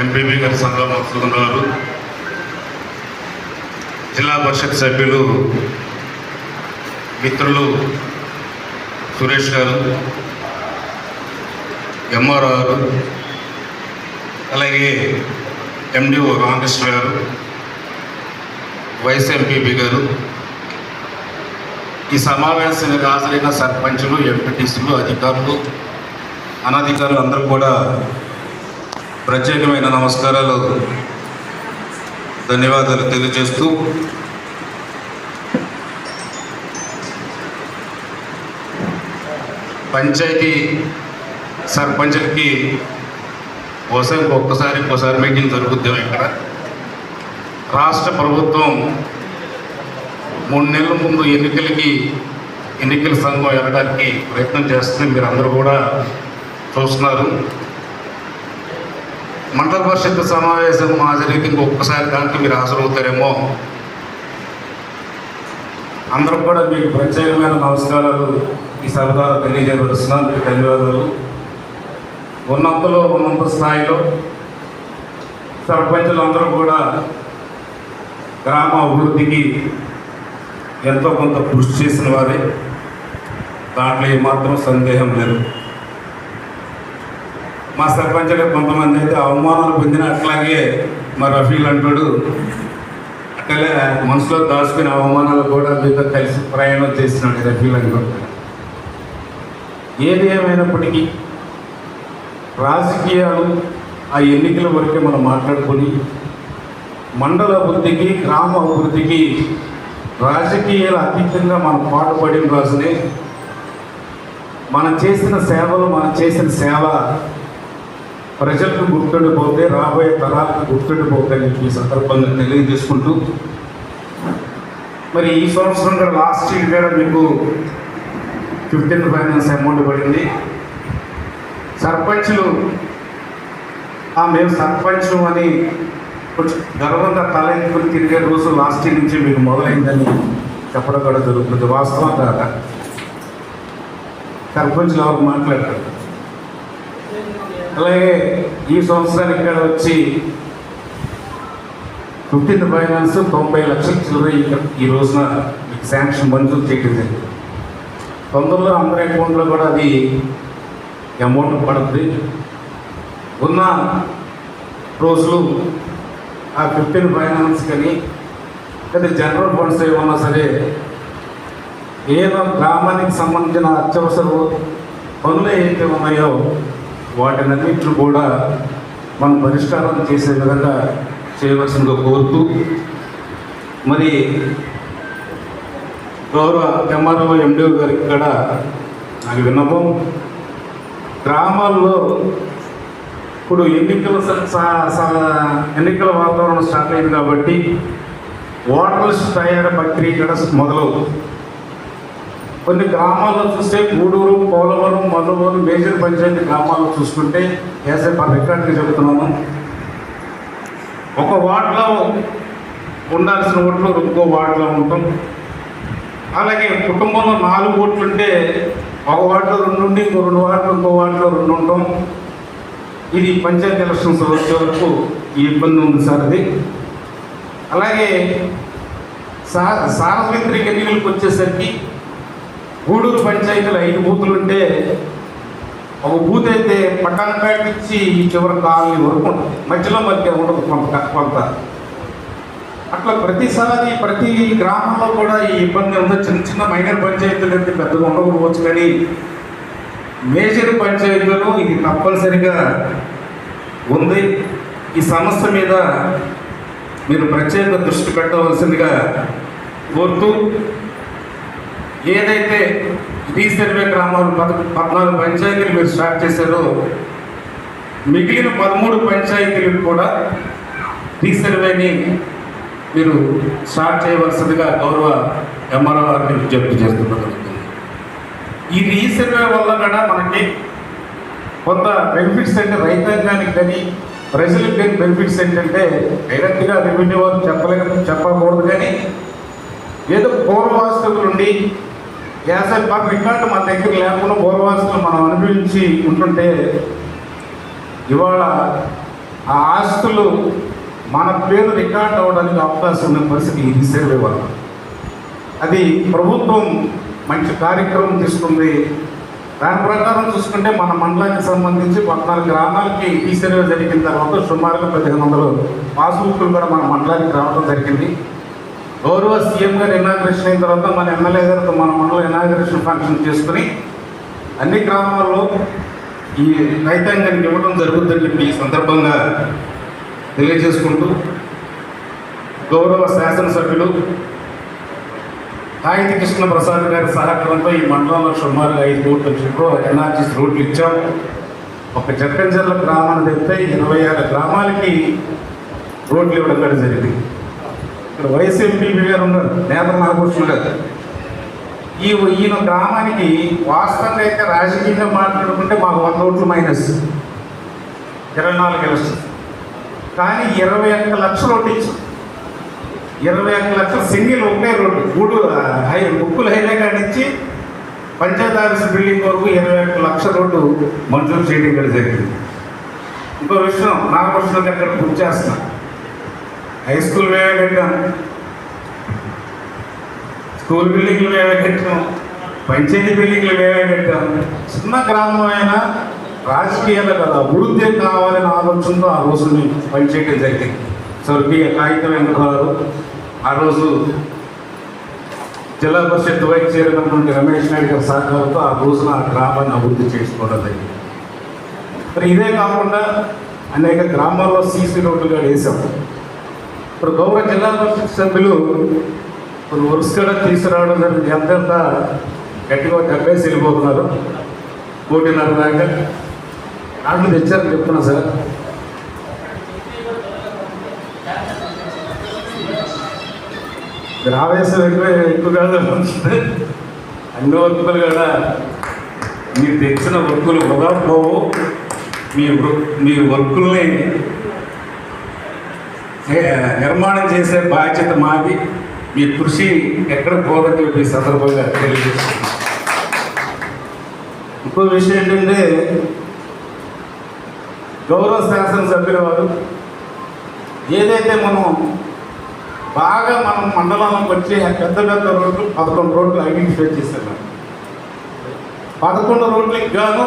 MPB గారి సంఘం మధుసూదన్ గారు జిల్లా పరిషత్ సభ్యులు మిత్రులు సురేష్ గారు ఎంఆర్ గారు అలాగే ఎండిఓ రామకృష్ణ గారు వైస్ ఎంపీపీ గారు ఈ సమావేశానికి హాజరైన సర్పంచులు ఎంపీటీసీలు అధికారులు అనధికారులు అందరూ కూడా ప్రత్యేకమైన నమస్కారాలు ధన్యవాదాలు తెలియజేస్తూ. పంచాయతీ సర్పంచ్కి కోసం ఒక్కసారి ఒక్కసారి మీటింగ్ జరుగుద్ది ఇక్కడ. రాష్ట్ర ప్రభుత్వం మూడు నెలల ముందు ఎన్నికలకి ఎన్నికల సంఘం వెళ్ళడానికి ప్రయత్నం చేస్తుంది. మీరు అందరూ కూడా చూస్తున్నారు. మండల పరిషత్ సమావేశం మా ఇంకొకసారి దానికి మీరు హాజరవుతారేమో. అందరూ కూడా మీకు ప్రత్యేకమైన నమస్కారాలు. ఈ సభ ద్వారా మీకు ధన్యవాదాలు. ఉన్నంతలో ఉన్నంత స్థాయిలో సర్పంచులందరూ కూడా గ్రామ అభివృద్ధికి ఎంతో కొంత కృషి చేసిన వారే. దాంట్లో ఏమాత్రం సందేహం లేదు. మా సర్పంచ్లో కొంతమంది అయితే అవమానాలు పొందిన అట్లాగే మా రఫీల్ అంటాడు. అట్లే మనసులో దాచుకునే అవమానాలు కూడా మీతో కలిసి ప్రయాణం చేస్తున్నాడు రఫీల్ అనుకుంటాడు ఏది ఏమైనప్పటికీ రాజకీయాలు ఆ ఎన్నికల వరకే మనం మాట్లాడుకొని మండల అభివృద్ధికి గ్రామ అభివృద్ధికి రాజకీయాలు అతీతంగా మనం పాటుపడిన రోజునే మనం చేసిన సేవలు మనం చేసిన సేవ ప్రజలకు గుర్తుండిపోతే రాబోయే తరాలకు గుర్తుండిపోతాయని చెప్పి సందర్భంగా తెలియజేసుకుంటూ మరి ఈ సంవత్సరం కూడా లాస్ట్ ఇయర్ కూడా మీకు ఫిఫ్టీన్ ఫైనాన్స్ అమౌంట్ పడింది. సర్పంచ్లు ఆ మేము సర్పంచం అని కొంచెం గర్వంగా తల ఎత్తుకుని తిరిగే రోజు లాస్ట్ ఇయర్ నుంచి మీకు మొదలైందని చెప్పడం కూడా జరుగుతుంది. వాస్తవం కాదా సర్పంచ్లు ఎవరు మాట్లాడతారు? అలాగే ఈ సంవత్సరానికి ఇక్కడ వచ్చి ఫిఫ్టీన్త్ ఫైనాన్స్ తొంభై లక్షల చిల్లర ఈ- ఈ రోజున మీకు శాంక్షన్ మంజూరు చేయడం జరిగింది. తొందరలో అందరి అకౌంట్లో కూడా అది అమౌంట్ పడుతుంది. ఉన్న రోజులు ఆ ఫిఫ్టీన్ ఫైనాన్స్ కానీ లేదా జనరల్ ఫండ్స్ ఏమన్నా సరే ఏదో గ్రామానికి సంబంధించిన అత్యవసర పనులు ఏవైతే ఉన్నాయో వాటినన్నింటిని కూడా మనం పరిష్కారం చేసే విధంగా చేయవలసిందిగా కోరుతూ మరి గౌరవ ఎంఆర్ఓ ఎండిఓ గారికి కూడా నాకు విన్నపం. గ్రామాల్లో ఇప్పుడు ఎన్నికల ఎన్నికల వాతావరణం స్టార్ట్ అయింది కాబట్టి ఓటర్ లిస్ట్ తయారీ ప్రక్రియ కూడా మొదలవుతుంది. కొన్ని గ్రామాల్లో చూస్తే గూడూరు పోలవరం మల్లవరం మేజర్ పంచాయతీ గ్రామాల్లో చూసుకుంటే యాజ్ పర్ రికార్డుగా చెబుతున్నాను? ఒక వార్డులో ఉండాల్సిన ఓట్లు ఇంకో వార్డులో ఉంటాం. అలాగే కుటుంబంలో నాలుగు ఓట్లు ఉంటే ఒక వార్డులో రెండు ఉండి ఇంకో రెండు వార్డులు ఇంకో వార్డులో రెండు ఉంటాం. ఇది పంచాయతీ ఎలక్షన్స్ వచ్చే వరకు ఈ ఇబ్బంది ఉంది సార్ అది అలాగే సా సార్వత్రిక ఎన్నికలకు వచ్చేసరికి గూడూరు పంచాయతీలో ఐదు బూతులు ఉంటే ఒక బూత్ అయితే పట్టణపేట నుంచి ఈ చివరి కాలనీ వరకు ఉంటుంది. మధ్యలో మధ్య ఉండదు కొంత కొంత. అట్లా ప్రతిసారి ప్రతి గ్రామంలో కూడా ఈ ఇబ్బంది ఉంది చిన్న చిన్న మైనర్ పంచాయతీలు అయితే పెద్దగా ఉండకపోవచ్చు కానీ మేజర్ పంచాయతీలో ఇది తప్పనిసరిగా ఉంది. ఈ సమస్య మీద మీరు ప్రత్యేక దృష్టి పెట్టవలసిందిగా కోరుతూ ఏదైతే రీసర్వే గ్రామాలు పద పద్నాలుగు పంచాయతీలు మీరు స్టార్ట్ చేశారో మిగిలిన పదమూడు పంచాయతీలకు కూడా రీసర్వేని మీరు స్టార్ట్ చేయవలసిందిగా గౌరవ ఎంఆర్ఓ గారిని విజ్ఞప్తి చేస్తున్నారు. ఈ రీసర్వే వల్ల కూడా మనకి కొంత బెనిఫిట్స్ అంటే రైతాంగానికి కానీ ప్రజలకు కానీ బెనిఫిట్స్ ఏంటంటే డైరెక్ట్గా రెవెన్యూ వారు చెప్పలేక చెప్పకూడదు కానీ ఏదో పూర్వవాస్తుల నుండి యాసై మాకు ఇట్లాంటి మన దగ్గర లేకుండా పూర్వాసులు మనం అనుభవించి ఉంటుంటే ఇవాళ ఆ ఆస్తులు మన పేరు రికార్డ్ అవ్వడానికి అవకాశం ఉన్న పరిస్థితి ఈ రీసర్వే వల్ల అది ప్రభుత్వం మంచి కార్యక్రమం తీసుకుంది. దాని ప్రకారం చూసుకుంటే మన మండలానికి సంబంధించి పద్నాలుగు గ్రామాలకి ఈ సర్వే జరిగిన తర్వాత సుమారుగా పదిహేను వందలు పాస్బుక్లు కూడా మన మండలానికి రావడం జరిగింది. గౌరవ సీఎం గారు ఇనాగ్రేషన్ అయిన తర్వాత మన ఎమ్మెల్యే గారితో మన మండలం ఇనాగ్రేషన్ ఫంక్షన్ చేసుకుని అన్ని గ్రామాల్లో ఈ రైతాంగానికి ఇవ్వడం జరుగుతుందని చెప్పి ఈ సందర్భంగా తెలియజేసుకుంటూ గౌరవ శాసనసభ్యులు తాయితి కృష్ణ ప్రసాద్ గారి సహకారంతో ఈ మండలంలో సుమారుగా ఐదు కోట్ల చుట్టూ ఎన్ఆర్జీస్ రోడ్లు ఇచ్చాం ఒక జక్కంజర్ల గ్రామాన్ని తెస్తే ఇరవై ఆరు గ్రామాలకి రోడ్లు ఇవ్వడం కూడా జరిగింది. ఇక్కడ వైఎస్ఎంపీ గారు ఉన్నారు నేత నాగభూషణ్ గారు ఈ ఈయన గ్రామానికి వాస్తవంగా అయితే రాజకీయంగా మాట్లాడుకుంటే మాకు వంద ఓట్లు మైనస్. ఇరవై నాలుగు ఎలక్షన్ కానీ ఇరవై ఒక్క లక్షలు ఓటు ఇరవై ఒక్క లక్షల సింగిల్ ఒకే రోడ్డు గూడు హై ముక్కులు హైవే నుంచి పంచాయతీ ఆఫీస్ బిల్డింగ్ వరకు ఇరవై ఒక్క లక్షల రోడ్డు మంజూరు చేయడం జరిగింది. ఇంకో విషయం నాగభూషణ్ దగ్గర గుర్తు చేస్తాను హై స్కూల్ మేమే కట్టాం స్కూల్ బిల్డింగ్లు మేమే కట్టాం పంచాయతీ బిల్డింగ్లు మేమే కట్టాం. చిన్న గ్రామం అయినా రాజకీయాలు కదా. అభివృద్ధి కావాలని ఆలోచనతో ఆ రోజు మేము పనిచేయడం జరిగింది. స్వర్గీయ కాగితం వెంకటరావు ఆ రోజు జిల్లా పరిషత్ వైస్ చైర్మన్ రమేష్ నాయుడు గారి సహకారంతో ఆ రోజున ఆ గ్రామాన్ని అభివృద్ధి చేసుకోవడం జరిగింది. మరి ఇదే కాకుండా అనేక గ్రామాల్లో సీసీ రోడ్లు కూడా వేసాం ఇప్పుడు గౌరవ జిల్లా పరిషత్ సభ్యులు ఇప్పుడు వరుసగా తీసుకురావడం జరిగింది. ఎంతెంత గట్టిగా డబ్బేసి వెళ్ళిపోతున్నారు కోటిన్నర దాకా. దాంట్లో తెచ్చారని చెప్తున్నా సార్. మీరు ఆవేశం ఎక్కువ ఎక్కువగా ఉంటుంది అన్ని వర్కులు కూడా మీరు తెచ్చిన వర్కులు వృధా పోవు. మీ వృ- మీ వర్కుల్ని నిర్మాణం చేసే బాధ్యత మాది. మీ కృషి ఎక్కడ పోదని చెప్పి ఈ సందర్భంగా తెలియజేస్తుంది ఇంకో విషయం ఏంటంటే గౌరవ శాసనసభ్యుల వారు ఏదైతే మనం బాగా మనం మండలంలోకి వచ్చి పెద్ద పెద్ద రోడ్లు పదకొండు రోడ్లు ఐడెంటిఫై చేశారు. పదకొండు రోడ్లకి గాను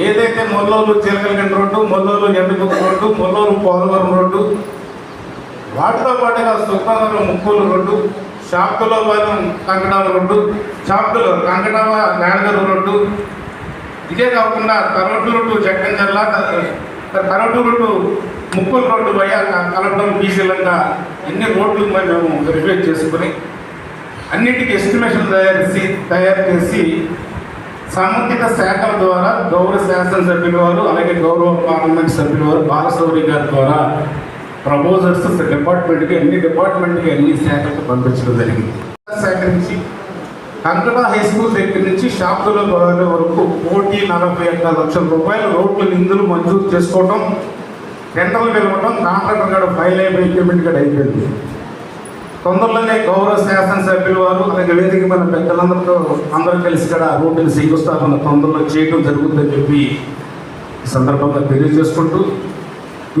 ఏదైతే Mollolu Chilakalagandi road Mollolu Endaguppa road Mollolu Polavaram road వాటితో పాటుగా సుఖనగరం ముక్కూలు రోడ్డు షాప్తులో పాలెం కంకటాల రోడ్డు షాప్తులో కంకడావ మేడగరు రోడ్డు. ఇదే కాకుండా Karoturu to Jagganjarla Karoturu to Mukkula road పోయా కలపడం బీసీలంట ఎన్ని రోడ్లు మేము వెరిఫై చేసుకుని అన్నిటికీ ఎస్టిమేషన్ తయారు చేసి తయారు చేసి సంబంధిత శాఖల ద్వారా గౌరవ శాసనసభ్యుల వారు అలాగే గౌరవ పార్లమెంట్ సభ్యుల వారు బాలశౌరి గారి ద్వారా ప్రపోజల్స్ డిపార్ట్మెంట్కి అన్ని డిపార్ట్మెంట్కి అన్ని శాఖలకు పంపించడం జరిగింది. శాఖ నుంచి కంకట హై స్కూల్ దగ్గర నుంచి షాపుల వరకు కోటి నలభై ఒక్క లక్షల రూపాయలు రోడ్లు నిధులు మంజూరు చేసుకోవటం టెండర్లు పిలవటం కాంట్రాక్టర్ గారు ఫైల్ అయిపోయి ఎక్విప్మెంట్ కూడా అయిపోయింది తొందరలోనే గౌరవ శాసనసభ్యుల వారు అలాగే వేదిక మన పెద్దలందరితో అందరూ కలిసి కూడా రోడ్డుని శంకుస్థాపన తొందరలో చేయడం జరుగుతుందని చెప్పి సందర్భంగా తెలియజేసుకుంటూ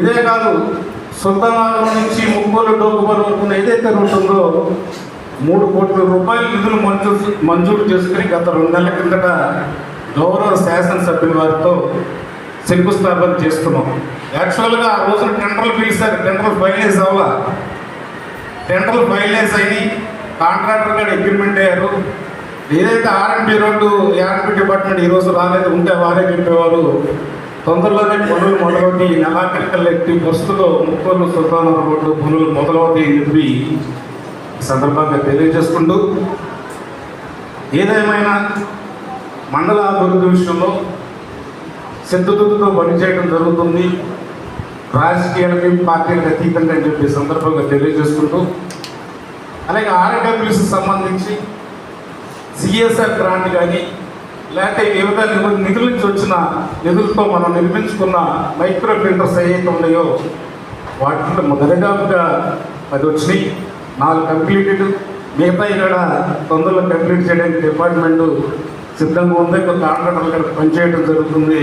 ఇదే కాదు సుల్తానగరం నుంచి ముగ్గురు డోకుబల్ వరకు ఏదైతే రూట్ ఉందో మూడు కోట్ల రూపాయల నిధులు మంజూరు మంజూరు చేసుకుని గత రెండు నెలల కిందట గౌరవ శాసనసభ్యుల వారితో శంకుస్థాపన చేస్తున్నాం. యాక్చువల్గా ఆ రోజున టెండర్లు పిలిచారు టెండర్లు ఫైనలైజ్ అవ్వాల? టెండర్లు ఫైనలైజ్ అయ్యి కాంట్రాక్టర్ గారు అగ్రిమెంట్ అయ్యారు. ఏదైతే ఆర్ఎండ్బి రోడ్డు ఆర్ఎండ్బి డిపార్ట్మెంట్ ఈ రోజు రాలేదు ఉంటే వారే చెప్పేవారు. తొందరలోనే పనులు మొదలవుతాయి. ఈ నెలాఖరికల్ బస్సులో ముక్కూరు సుల్తాన రోడ్డు పనులు మొదలవుతాయి అని చెప్పి సందర్భంగా తెలియజేసుకుంటూ ఏదేమైనా మండల అభివృద్ధి విషయంలో సిద్ధతులతో పనిచేయడం జరుగుతుంది. రాజకీయాలకి పార్టీలకు అతీతంగా అని చెప్పి సందర్భంగా తెలియజేసుకుంటూ అలాగే ఆర్డబ్ల్యూసి సంబంధించి సిఎస్ఆర్ గ్రాంట్ కానీ లేకపోతే వివిధ నిధుల నిధుల నుంచి వచ్చిన నిధులతో మనం నిర్మించుకున్న మైక్రో ఫిల్టర్స్ ఏవైతే ఉన్నాయో వాటిలో మొదటిగా అది వచ్చినాయి. నాలుగు కంప్లీటెడ్ మిగతా ఇక్కడ తొందరలో కంప్లీట్ చేయడానికి డిపార్ట్మెంట్ సిద్ధంగా ఉంది. కొంత కాంట్రాక్టర్లు కూడా పనిచేయడం జరుగుతుంది.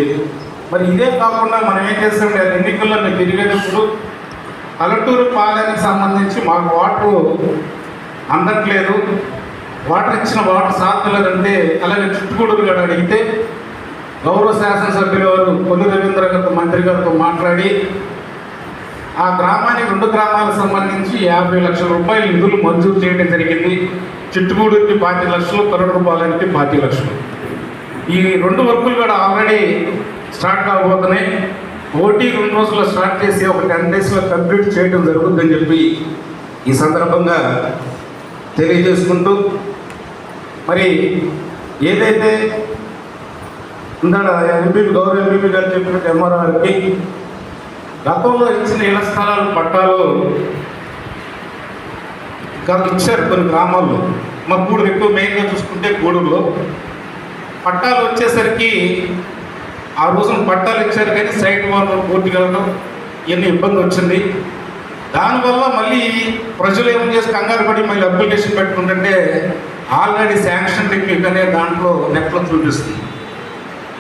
మరి ఇదే కాకుండా మనం ఏం చేస్తామంటే ఎన్నికల్లో మేము తిరిగేటప్పుడు పల్లెటూరు పాలనకి సంబంధించి మాకు వాటర్ అందట్లేదు. వాటర్ ఇచ్చిన వాటర్ సాధలేదంటే అలాగే చుట్టుకూడదు గారు అడిగితే గౌరవ శాసనసభ్యులు వారు కొల్లు రవీంద్ర గారితో మంత్రి గారితో మాట్లాడి ఆ గ్రామానికి రెండు గ్రామాలకు సంబంధించి యాభై లక్షల రూపాయల నిధులు మంజూరు చేయడం జరిగింది. చిట్టుగూడూరికి పాతి లక్షలు కరుడుపాలెంకి పాతి లక్షలు. ఈ రెండు వర్కులు కూడా ఆల్రెడీ స్టార్ట్ కాబోతున్నాయి ఓటీ రెండు రోజుల్లో స్టార్ట్ చేసి ఒక టెన్ డేస్లో కంప్లీట్ చేయడం జరుగుతుందని చెప్పి ఈ సందర్భంగా తెలియజేసుకుంటూ మరి ఏదైతే ఉందా ఎంపీ గౌరవ ఎంపీ గారు చెప్పినట్టు ఎంఆర్ఓ గారికి గతంలో ఇచ్చిన ఇళ్ళ స్థలాలు పట్టాలు ఇచ్చారు కొన్ని గ్రామాల్లో. మా గూడూరు ఎక్కువ మెయిన్గా చూసుకుంటే గూడూరులో. పట్టాలు వచ్చేసరికి ఆ రోజున పట్టాలు ఇచ్చారు కానీ సైట్ వాళ్ళు పూర్తి కలగడం ఇవన్నీ ఇబ్బంది వచ్చింది. దానివల్ల మళ్ళీ ప్రజలు ఏం చేసి కంగారు పడి మళ్ళీ అప్లికేషన్ పెట్టుకుంటుంటే ఆల్రెడీ శాంక్షన్ టెక్నిక్ అనే దాంట్లో నెట్లో చూపిస్తుంది.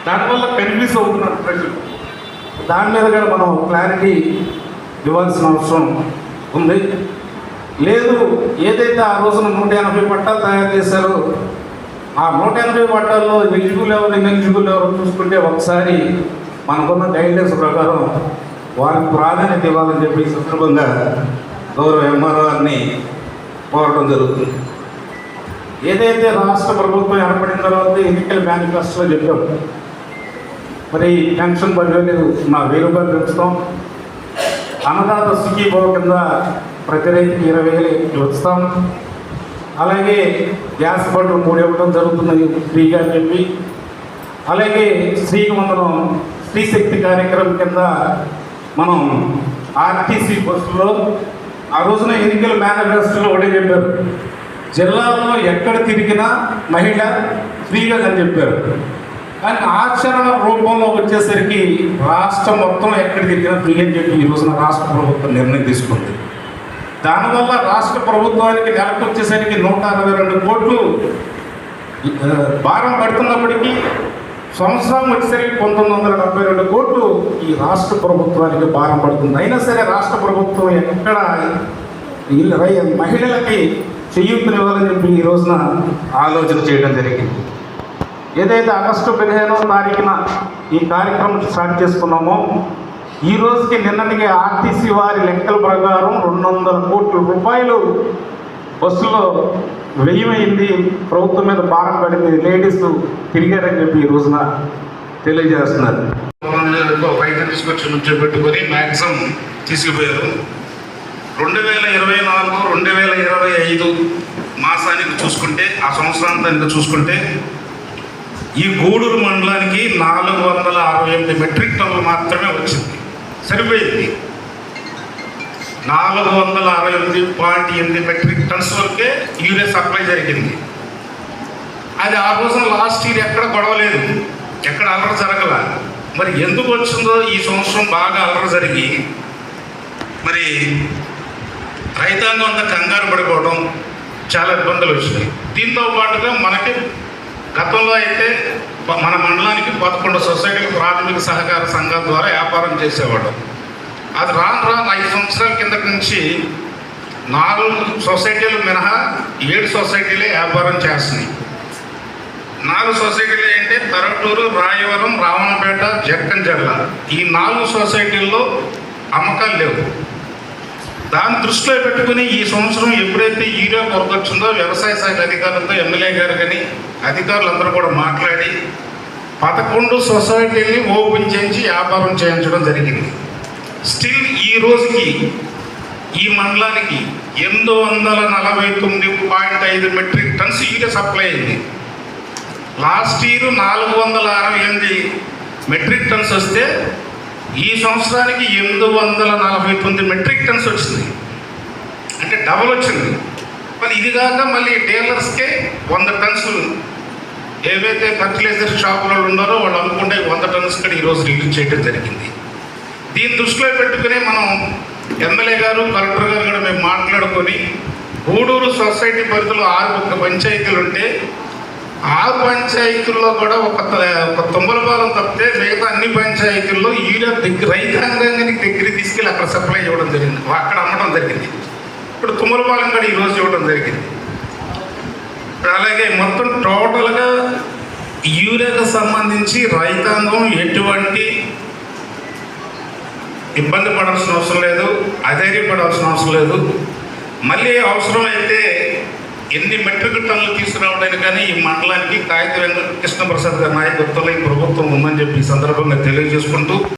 దానివల్ల కన్ఫ్యూజ్ అవుతున్నారు ప్రజలు. దాని మీద కూడా మనం క్లారిటీ ఇవ్వాల్సిన అవసరం ఉంది. లేదు ఏదైతే ఆ రోజున నూట ఎనభై పట్టాలు తయారు చేశారో ఆ నూట ఎనభై పట్టాల్లో ఎలిజిబుల్ ఎవరు ఇన్ఎలిజిబుల్ ఎవరు చూసుకుంటే ఒకసారి మనకున్న గైడ్లైన్స్ ప్రకారం వారికి ప్రాధాన్యత ఇవ్వాలని చెప్పి సందర్భంగా గౌరవ ఎంఆర్ఆర్ని కోరడం జరుగుతుంది. ఏదైతే రాష్ట్ర ప్రభుత్వం ఏర్పడిన తర్వాత ఎన్నికల మేనిఫెస్టోలో చెప్పాం. మరి పెన్షన్ పదివేలు మా వెయ్యి రూపాయలు పెంచుతాం. అన్నదాత సుఖీభావ కింద ప్రతి రైతుకి ఇరవై వేలు ఇస్తాం అలాగే గ్యాస్ బండ్లు మూడు ఇవ్వడం జరుగుతుంది ఫ్రీగా అని చెప్పి అలాగే స్త్రీకి స్త్రీశక్తి శక్తి కార్యక్రమం కింద మనం ఆర్టీసీ బస్సులో ఆ రోజున ఎన్నికల మేనిఫెస్టోలో ఒకటే చెప్పారు. జిల్లాలో ఎక్కడ తిరిగినా మహిళ ఫ్రీగా అని చెప్పారు. కానీ ఆచరణ రూపంలో వచ్చేసరికి రాష్ట్రం మొత్తం ఎక్కడ తిరిగినా ఫ్రీ అని చెప్పి ఈ రోజున రాష్ట్ర ప్రభుత్వం నిర్ణయం తీసుకుంది. దానివల్ల రాష్ట్ర ప్రభుత్వానికి నెలకు వచ్చేసరికి నూట అరవై రెండు కోట్లు భారం పడుతున్నప్పటికీ సంవత్సరం వచ్చేసరికి పంతొమ్మిది వందల డెబ్బై రెండు కోట్లు ఈ రాష్ట్ర ప్రభుత్వానికి భారం పడుతుంది. అయినా సరే రాష్ట్ర ప్రభుత్వం ఎక్కడ వీళ్ళ మహిళలకి చెయ్యూతునివ్వాలని చెప్పి ఈ రోజున ఆలోచన చేయడం జరిగింది. ఏదైతే ఆగస్టు పదిహేనవ తారీఖున ఈ కార్యక్రమం స్టార్ట్ చేసుకున్నామో ఈ రోజుకి నిన్నటికి ఆర్టీసీ వారి లెక్కల ప్రకారం రెండు వందల కోట్ల రూపాయలు బస్సులో వ్యయమైంది. ప్రభుత్వం మీద భారం పడింది. లేడీస్ తిరిగారని చెప్పి ఈ రోజున తెలియజేస్తున్నారు. పైకి తీసుకొచ్చి నుంచి పెట్టుకొని మ్యాక్సిమం తీసుకుపోయారు. రెండు వేల ఇరవై నాలుగు రెండు వేల ఇరవై ఐదు మాసానికి చూసుకుంటే ఆ సంవత్సరాంతానికి చూసుకుంటే ఈ గూడూరు మండలానికి నాలుగు వందల అరవై ఎనిమిది మెట్రిక్ టన్నులు మాత్రమే వచ్చింది. సరిపోయింది. నాలుగు వందల అరవై ఎనిమిది పాయింట్ ఎనిమిది మెట్రిక్ టన్స్ వరకే యూరియా సప్లై జరిగింది. అది ఆ రోజున లాస్ట్ ఇయర్ ఎక్కడ గొడవలేదు. ఎక్కడ అల్లరి జరగల. మరి ఎందుకు వచ్చిందో ఈ సంవత్సరం బాగా అల్లరి జరిగి మరి రైతాంగం అంతా కంగారు పడిపోవడం చాలా ఇబ్బందులు వచ్చినాయి. దీంతో పాటుగా మనకి గతంలో అయితే మన మండలానికి పదకొండు సొసైటీలు ప్రాథమిక సహకార సంఘం ద్వారా వ్యాపారం చేసేవాడు. అది రాను రాను ఐదు సంవత్సరాల కింద నుంచి నాలుగు సొసైటీలు మినహా ఏడు సొసైటీలే వ్యాపారం చేస్తున్నాయి. నాలుగు సొసైటీలు ఏంటి తరటూరు రాయవరం రావణపేట జక్కంజర్ల ఈ నాలుగు సొసైటీల్లో అమ్మకాలు లేవు. దాన్ని దృష్టిలో పెట్టుకుని ఈ సంవత్సరం ఎప్పుడైతే యూరియా కొరత వచ్చిందో వ్యవసాయ శాఖ అధికారులతో ఎమ్మెల్యే గారు కానీ అధికారులందరూ కూడా మాట్లాడి పదకొండు సొసైటీని ఓపెన్ చేయించి వ్యాపారం చేయించడం జరిగింది. స్టిల్ ఈ రోజుకి ఈ మండలానికి ఎనిమిది వందల నలభై తొమ్మిది పాయింట్ ఐదు మెట్రిక్ టన్స్ యూరియా సప్లై అయింది. లాస్ట్ ఇయర్ నాలుగు వందల అరవై ఎనిమిది మెట్రిక్ టన్స్ వస్తే ఈ సంవత్సరానికి ఎనిమిది వందల నలభై తొమ్మిది మెట్రిక్ టన్స్ వచ్చింది. అంటే డబల్ వచ్చింది. మరి ఇది కాక మళ్ళీ డీలర్స్కే వంద టన్స్ ఏవైతే ఫర్టిలైజర్ షాపులలో ఉన్నారో వాళ్ళు అమ్ముకుంటే వంద టన్స్ కూడా ఈరోజు రిలీజ్ చేయడం జరిగింది. దీన్ని దృష్టిలో పెట్టుకుని మనం ఎమ్మెల్యే గారు కలెక్టర్ గారు కూడా మేము మాట్లాడుకొని గూడూరు సొసైటీ పరిధిలో ఆరు ఒక్క పంచాయతీలు ఉంటే ఆ పంచాయతీల్లో కూడా ఒక ఒక తుమ్మలపాలెం తప్పితే మిగతా అన్ని పంచాయతీల్లో యూరియా దగ్గర రైతాంగానికి దగ్గర తీసుకెళ్ళి అక్కడ సప్లై ఇవ్వడం జరిగింది. అక్కడ అమ్మడం జరిగింది. ఇప్పుడు తుమ్మలపాలెం కూడా ఈరోజు ఇవ్వడం జరిగింది. అలాగే మొత్తం టోటల్గా యూరియాకు సంబంధించి రైతాంగం ఎటువంటి ఇబ్బంది పడాల్సిన అవసరం లేదు అధైర్యపడాల్సిన అవసరం లేదు. మళ్ళీ అవసరమైతే ఎన్ని మెట్రిక్ టన్నులు తీసుకురావడానికి కానీ ఈ మండలానికి కాగిత వెంకట కృష్ణప్రసాద్ గారి నాయకత్వంలో ఈ ప్రభుత్వం ఉందని చెప్పి ఈ సందర్భంగా తెలియజేసుకుంటూ